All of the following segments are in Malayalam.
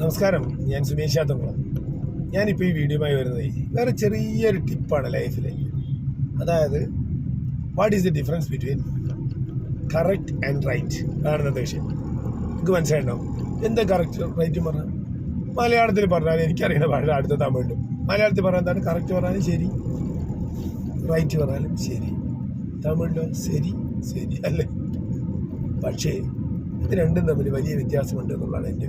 നമസ്കാരം. ഞാൻ സുമേഷ് യാത്തക്കുളം ഞാനിപ്പോൾ ഈ വീഡിയോയുമായി വരുന്നത് വേറെ ചെറിയൊരു ടിപ്പാണ് ലൈഫിലേക്ക് അതായത് what is the difference between correct and right കാണുന്നത് വിഷയം. നിങ്ങൾക്ക് മനസ്സിലായിട്ടോ എന്താ കറക്റ്റ് റൈറ്റ് പറഞ്ഞാൽ മലയാളത്തിൽ പറഞ്ഞാൽ എനിക്കറിയുന്ന ഭാഷ അടുത്ത തമിഴിലും. മലയാളത്തിൽ പറഞ്ഞാൽ എന്താണ്? കറക്റ്റ് പറഞ്ഞാലും ശരി. റൈറ്റ് പറഞ്ഞാലും ശരി. തമിഴിലോ ശരി ശരി അല്ലേ? പക്ഷേ ഇത് രണ്ടും തമ്മിൽ വലിയ വ്യത്യാസമുണ്ട് എന്നുള്ളതാണ് എന്റെ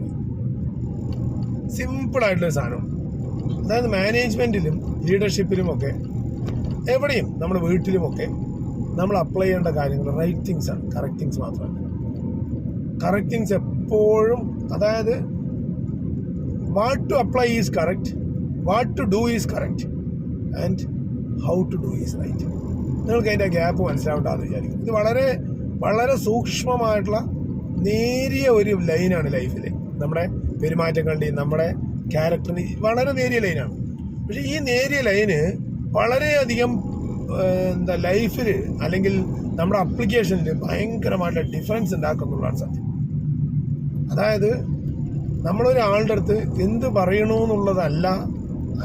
ആയിട്ടുള്ള സാധനം. അതായത് മാനേജ്മെന്റിലും ലീഡർഷിപ്പിലും ഒക്കെ എവിടെയും നമ്മുടെ വീട്ടിലുമൊക്കെ നമ്മൾ അപ്ലൈ ചെയ്യേണ്ട കാര്യങ്ങൾ റൈറ്റ് തിങ്സ് ആണ്. കറക്റ്റ് തിങ്സ് മാത്രമല്ല. കറക്റ്റ് തിങ്സ് എപ്പോഴും അതായത് what to apply is correct what to do is correct and how to do is right നിങ്ങൾക്ക് അതിന്റെ ഗ്യാപ്പ് മനസ്സിലാവണ്ടെന്ന് വിചാരിക്കും ഇത് വളരെ വളരെ സൂക്ഷ്മമായിട്ടുള്ള നേരിയ ഒരു ലൈനാണ് ലൈഫിൽ നമ്മുടെ പെരുമാറ്റങ്ങളുടെയും നമ്മുടെ ക്യാരക്ടറിന് വളരെ നേരിയ ലൈനാണ് പക്ഷേ ഈ നേരിയ ലൈന് വളരെയധികം എന്താ ലൈഫിൽ അല്ലെങ്കിൽ നമ്മുടെ അപ്ലിക്കേഷനിൽ ഭയങ്കരമായിട്ട് ഡിഫറൻസ് ഉണ്ടാക്കുന്നുള്ളതാണ് സത്യം. അതായത് നമ്മളൊരാളുടെ അടുത്ത് എന്ത് പറയണമെന്നുള്ളതല്ല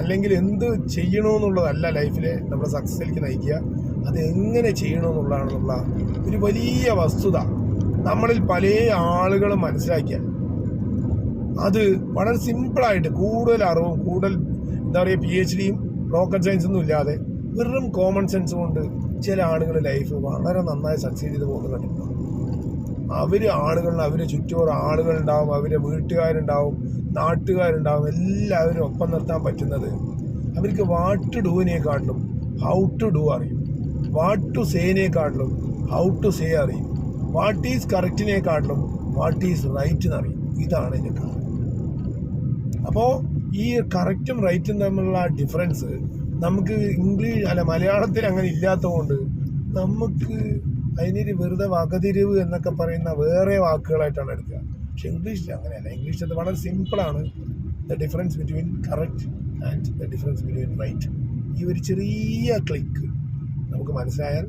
അല്ലെങ്കിൽ എന്ത് ചെയ്യണമെന്നുള്ളതല്ല ലൈഫിലെ നമ്മുടെ സക്സസിലേക്ക് നയിക്കുക. അത് എങ്ങനെ ചെയ്യണമെന്നുള്ളതാണെന്നുള്ള ഒരു വലിയ വസ്തുത നമ്മളിൽ പല ആളുകളും മനസ്സിലാക്കിയാൽ അത് വളരെ സിമ്പിളായിട്ട് കൂടുതൽ അറിവും കൂടുതൽ എന്താ പറയുക പി എച്ച് ഡിയും റോക്കറ്റ് സയൻസ് ഒന്നും ഇല്ലാതെ വെറും കോമൺ സെൻസ് കൊണ്ട് ചില ആളുകൾ ലൈഫ് വളരെ നന്നായി സക്സീഡ് ചെയ്ത് പോകുന്നുണ്ട്. അവർ ആളുകളിൽ അവർ ചുറ്റോറ് ആളുകളുണ്ടാവും അവരെ വീട്ടുകാരുണ്ടാവും നാട്ടുകാരുണ്ടാവും എല്ലാവരും ഒപ്പം നിർത്താൻ പറ്റുന്നത് അവർക്ക് വാട്ട് ടു ഡൂവിനെക്കാട്ടിലും ഹൗ ടു ഡു അറിയും. വാട്ട് ടു സേനെക്കാട്ടിലും ഹൗ ടു സേ അറിയും. വാട്ട് ഈസ് കറക്റ്റിനെക്കാട്ടിലും വാട്ട് ഈസ് റൈറ്റ് എന്നറിയും. ഇതാണ് എന്റെ കാരണം അപ്പോൾ ഈ കറക്റ്റും റൈറ്റും തമ്മിലുള്ള ആ ഡിഫറൻസ് നമുക്ക് ഇംഗ്ലീഷ് അല്ല മലയാളത്തിൽ അങ്ങനെ ഇല്ലാത്തതുകൊണ്ട് നമുക്ക് അതിനൊരു വെറുതെ വകതിരിവ് എന്നൊക്കെ പറയുന്ന വേറെ വാക്കുകളായിട്ടാണ് എടുക്കുക. പക്ഷെ ഇംഗ്ലീഷിൽ അങ്ങനെയല്ല. ഇംഗ്ലീഷിൽ അത് വളരെ സിമ്പിളാണ് the difference between correct and the difference between right ഈ ഒരു ചെറിയ ക്ലിക്ക് നമുക്ക് മനസ്സിലായാൽ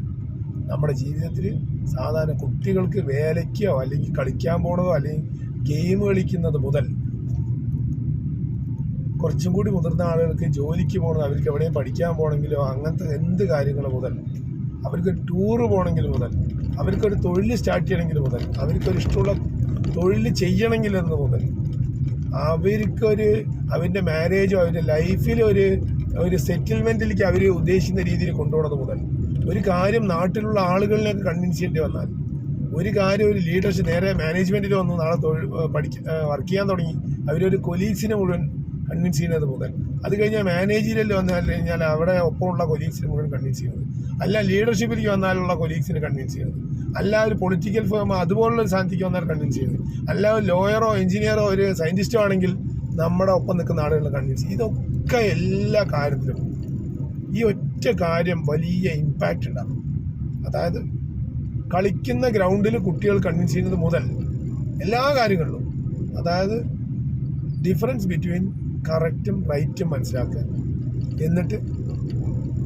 നമ്മുടെ ജീവിതത്തിൽ സാധാരണ കുട്ടികൾക്ക് വേലയ്ക്കോ അല്ലെങ്കിൽ കളിക്കാൻ പോണതോ അല്ലെങ്കിൽ ഗെയിം കളിക്കുന്നത് മുതൽ കുറച്ചും കൂടി മുതിർന്ന ആളുകൾക്ക് ജോലിക്ക് പോകണം അവർക്ക് എവിടെയും പഠിക്കാൻ പോകണമെങ്കിലോ അങ്ങനത്തെ എന്ത് കാര്യങ്ങൾ മുതൽ അവർക്ക് ടൂറ് പോകണമെങ്കിൽ മുതൽ അവർക്കൊരു തൊഴിൽ സ്റ്റാർട്ട് ചെയ്യണമെങ്കിൽ മുതൽ അവർക്കൊരു ഇഷ്ടമുള്ള തൊഴിൽ ചെയ്യണമെങ്കിൽ എന്ന് മുതൽ അവർക്കൊരു അവരുടെ മാരേജോ അവരുടെ ലൈഫിൽ ഒരു ഒരു സെറ്റിൽമെന്റിലേക്ക് അവർ ഉദ്ദേശിക്കുന്ന രീതിയിൽ കൊണ്ടുപോകുന്നത് മുതൽ ഒരു കാര്യം നാട്ടിലുള്ള ആളുകളിലേക്ക് കൺവിൻസ് ചെയ്യേണ്ടി വന്നാൽ ഒരു കാര്യം ഒരു ലീഡർഷിപ്പ് നേരെ മാനേജ്മെന്റിൽ വന്ന് നാളെ തൊഴിൽ പഠിക്ക വർക്ക് ചെയ്യാൻ തുടങ്ങി അവരൊരു കൊലീഗ്സിനെ മുഴുവൻ കൺവിൻസ് ചെയ്യുന്നത് മുതൽ അത് കഴിഞ്ഞാൽ മാനേജീരിയലിൽ വന്നാൽ കഴിഞ്ഞാൽ അവിടെ ഒപ്പമുള്ള കൊലീഗ്സിന് മുഴുവൻ കൺവിൻസ് ചെയ്യുന്നത്. അല്ല ലീഡർഷിപ്പിലേക്ക് വന്നാലുള്ള കൊലീഗ്സിനെ കൺവിൻസ് ചെയ്യുന്നത്. അല്ല ഒരു പൊളിറ്റിക്കൽ ഫേം അതുപോലുള്ള ഒരു സ്ഥാനത്തേക്ക് വന്നാൽ കൺവിൻസ് ചെയ്യുന്നത്. അല്ല ഒരു ലോയറോ എഞ്ചിനീയറോ ഒരു സയന്റിസ്റ്റോ ആണെങ്കിൽ നമ്മുടെ ഒപ്പം നിൽക്കുന്ന ആളുകളെ കൺവിൻസ് ഇതൊക്കെ എല്ലാ കാര്യത്തിലും ഈ ഒറ്റ കാര്യം വലിയ ഇമ്പാക്റ്റ് ഉണ്ടാകും അതായത് കളിക്കുന്ന ഗ്രൗണ്ടിൽ കുട്ടികൾ കൺവിൻസ് ചെയ്യുന്നത് മുതൽ എല്ലാ കാര്യങ്ങളിലും. അതായത് ഡിഫറൻസ് ബിറ്റ്വീൻ കറക്റ്റും റൈറ്റും മനസ്സിലാക്കുക. എന്നിട്ട്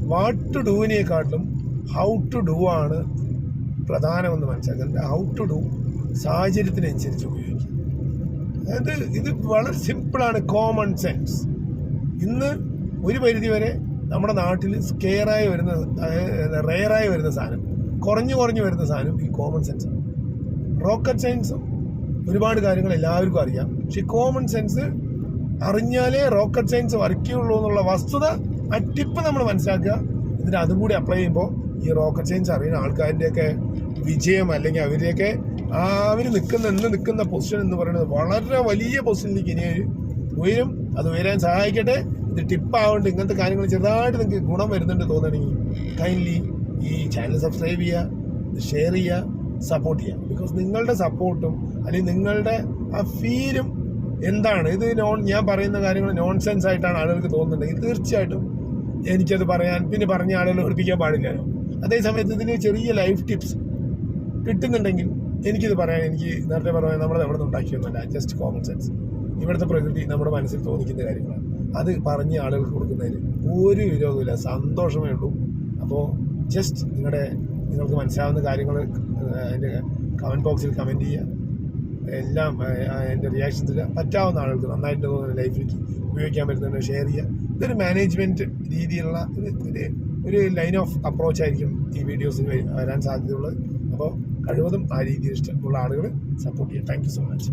വാട്ട് ടു ഡൂവിനെക്കാട്ടിലും ഹൗ ടു ഡു ആണ് പ്രധാനമെന്ന് മനസ്സിലാക്കുക. ഹൗ ടു ഡു സാഹചര്യത്തിനനുസരിച്ച് ഉപയോഗിക്കുക. അതായത് ഇത് വളരെ സിമ്പിളാണ് കോമൺ സെൻസ് ഇന്ന് ഒരു പരിധിവരെ നമ്മുടെ നാട്ടിൽ സ്കെയറായി വരുന്ന റെയറായി വരുന്ന സാധനം കുറഞ്ഞു കുറഞ്ഞു വരുന്ന സാധനം ഈ കോമൺ സെൻസ് റോക്കറ്റ് സയൻസും ഒരുപാട് കാര്യങ്ങൾ എല്ലാവർക്കും അറിയാം. പക്ഷേ കോമൺ സെൻസ് അറിഞ്ഞാലേ റോക്കറ്റ് സയൻസ് വർക്ക് ചെയ്യുള്ളൂ എന്നുള്ള വസ്തുത ആ ടിപ്പ് നമ്മൾ മനസ്സിലാക്കുക. എന്നിട്ട് അതും കൂടി അപ്ലൈ ചെയ്യുമ്പോൾ ഈ റോക്കറ്റ് സയൻസ് അറിയുന്ന ആൾക്കാരിന്റെയൊക്കെ വിജയം അല്ലെങ്കിൽ അവരെയൊക്കെ അവർ നിൽക്കുന്ന എന്ന് നിൽക്കുന്ന പൊസിഷൻ എന്ന് പറയുന്നത് വളരെ വലിയ പൊസിഷനിലേക്ക് ഇനി ഉയരും. അത് ഉയരാൻ സഹായിക്കട്ടെ. ഇത് ടിപ്പ് ആവുകൊണ്ട് ഇങ്ങനത്തെ കാര്യങ്ങൾ ചെറുതായിട്ട് നിങ്ങൾക്ക് ഗുണം വരുന്നുണ്ട് തോന്നണമെങ്കിൽ കൈൻഡ്ലി ഈ ചാനൽ സബ്സ്ക്രൈബ് ചെയ്യുക ഷെയർ ചെയ്യുക സപ്പോർട്ട് ചെയ്യുക. ബിക്കോസ് നിങ്ങളുടെ സപ്പോർട്ടും അല്ലെങ്കിൽ നിങ്ങളുടെ ആ ഫീലും എന്താണ്? ഇത് നോൺ ഞാൻ പറയുന്ന കാര്യങ്ങൾ നോൺ സെൻസ് ആയിട്ടാണ് ആളുകൾക്ക് തോന്നുന്നുണ്ടെങ്കിൽ തീർച്ചയായിട്ടും എനിക്കത് പറയാൻ പിന്നെ പറഞ്ഞ ആളുകളെ ഒഴിപ്പിക്കാൻ പാടില്ലല്ലോ. അതേസമയത്ത് ഇതിന് ചെറിയ ലൈഫ് ടിപ്സ് കിട്ടുന്നുണ്ടെങ്കിൽ എനിക്കിത് പറയാൻ എനിക്ക് നേരത്തെ പറയാൻ നമ്മൾ എവിടെ നിന്ന് ഉണ്ടാക്കിയൊന്നുമല്ല ജസ്റ്റ് കോമൺ സെൻസ് ഇവിടുത്തെ പ്രകൃതി നമ്മുടെ മനസ്സിൽ തോന്നിക്കുന്ന കാര്യങ്ങളാണ്. അത് പറഞ്ഞ് ആളുകൾക്ക് കൊടുക്കുന്നതിന് ഒരു വിരോധമില്ല സന്തോഷമേ ഉള്ളൂ. അപ്പോൾ ജസ്റ്റ് നിങ്ങളുടെ നിങ്ങൾക്ക് മനസ്സിലാവുന്ന കാര്യങ്ങൾ അതിന്റെ കമന്റ് ബോക്സിൽ കമന്റ് ചെയ്യുക. എല്ലാം എന്റെ റിയാക്ഷൻ തരിക പറ്റാവുന്ന ആളുകൾക്ക് നന്നായിട്ട് തോന്നുന്ന ലൈഫിലേക്ക് ഉപയോഗിക്കാൻ പറ്റുന്ന ഷെയർ ചെയ്യുക. ഇതൊരു മാനേജ്മെന്റ് രീതിയിലുള്ള ഒരു ഒരു ഒരു ലൈൻ ഓഫ് അപ്രോച്ചായിരിക്കും ഈ വീഡിയോസിന് വരാൻ സാധ്യതയുള്ളത്. അപ്പോൾ കഴിവതും ആ രീതിയിൽ ഇഷ്ടമുള്ള ആളുകൾ സപ്പോർട്ട് ചെയ്യുക. Thank you so much